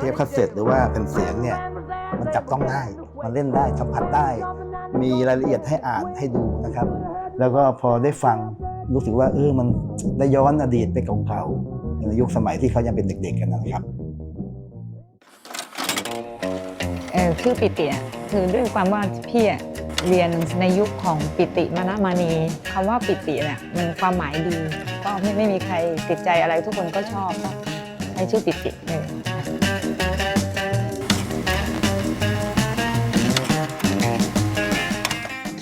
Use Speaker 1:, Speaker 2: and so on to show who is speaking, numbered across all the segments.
Speaker 1: เทปคาสเซ็ตหรือว่าเป็นเสียงเนี่ยมันจับต้องได้ มันเล่นได้สัมผัสได้ มีรายละเอียดให้อ่านให้ดูนะครับ แล้วก็พอได้ฟังรู้สึกว่าเออมันได้ย้อนอดีตไปเก่าๆในยุคสมัยที่เขายังเป็นเด็ก ๆ กันนะครับ
Speaker 2: เออชื่อปิติคือด้วยความว่าพี่เรียนในยุคของปิติมณมานีคำว่าปิติเนี่ยมันความหมายดี ก็ไม่ไม่มีใครติดใจอะไรทุกคนก็ชอบก็ใช้ชื่อปิติเลย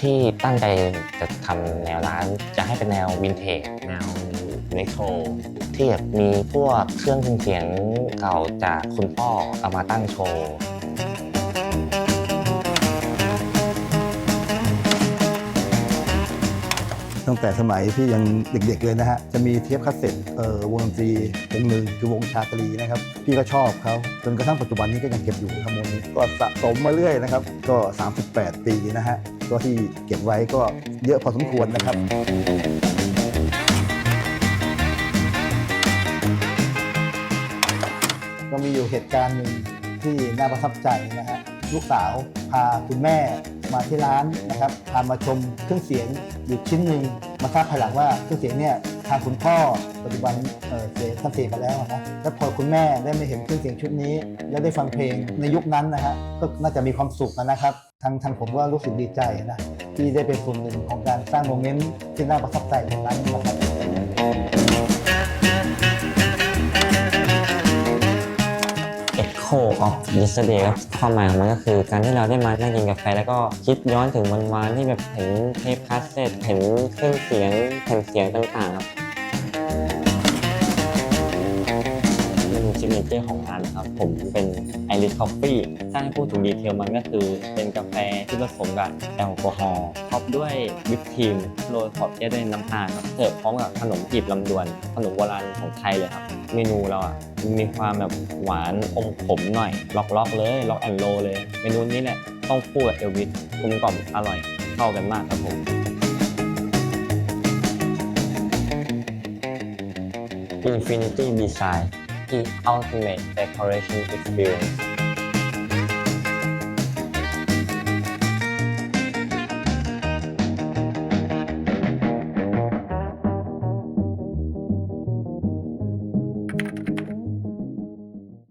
Speaker 3: ที่ตั้งใจจะทำแนวร้านจะให้เป็นแนววินเทจแนวเรโทรที่แบบมีพวกเครื่องเสียงเก่าจากคุณพ่อเอามาตั้งโชว์
Speaker 1: ตั้งแต่สมัยที่ยังเด็กๆเลยนะฮะ จะมีเทปคาสเซ็ตเอ่อวงดนตรีวงหนึ่งคือวงชาตรีนะครับ พี่ก็ชอบเขาจนกระทั่งปัจจุบันนี้ก็ยังเก็บอยู่ครับวงนี้ก็สะสมมาเรื่อยนะครับ ก็ 38 ปีนะฮะ ก็ที่เก็บไว้ก็เยอะพอสมควรนะครับก็มีอยู่เหตุการณ์หนึ่งที่น่าประทับใจนะฮะลูกสาวพาคุณแม่มาที่ร้านนะครับพามาชมเครื่องเสียงอยู่ชิ้นหนึ่งมาทราบภายหลังว่าเครื่องเสียงเนี่ยทางคุณพ่อปัจจุบันเสียท่านเสียไปแล้วนะแล้วพอคุณแม่ได้มาเห็นเครื่องเสียงชุดนี้ แล้วได้ฟังเพลงในยุคนั้นนะฮะก็น่าจะมีความสุขนะครับ ทางทางผมก็รู้สึกดีใจนะที่ได้เป็นส่วนหนึ่งของการสร้างโมเมนต์ที่น่าประทับใจในร้านนี้นะครับ
Speaker 3: Echo of Yesterday ครับความหมายของมันก็คือการที่เราได้มานั่งกินกาแฟแล้วก็คิดย้อนถึงวันวานที่แบบเห็นเทปคาสเซ็ตเห็นเครื่องเสียงแผ่นเสียงต่างๆครับ เจอร์ของร้านนะครับ ผมเป็น Irish Coffee ถ้าให้พูดถึงดีเทลมันก็คือ เป็นกาแฟที่ผสมกับแอลกอฮอล์ท็อปด้วยวิปครีมโรยขอบแก้ด้วยน้ำตาลครับเสิร์ฟพร้อมกับขนมจีบลำดวน ขนมโบราณของไทยเลยครับ เมนูเราอะมีความแบบหวานอมขมหน่อย ล็อกๆเลยล็อกแอนโลเลย เมนูนี้เนี่ยต้องคู่กับเอลวิสกลมกล่อมอร่อยเข้ากันมากครับผม Infinity Design ที่ Ultimate Decoration Experience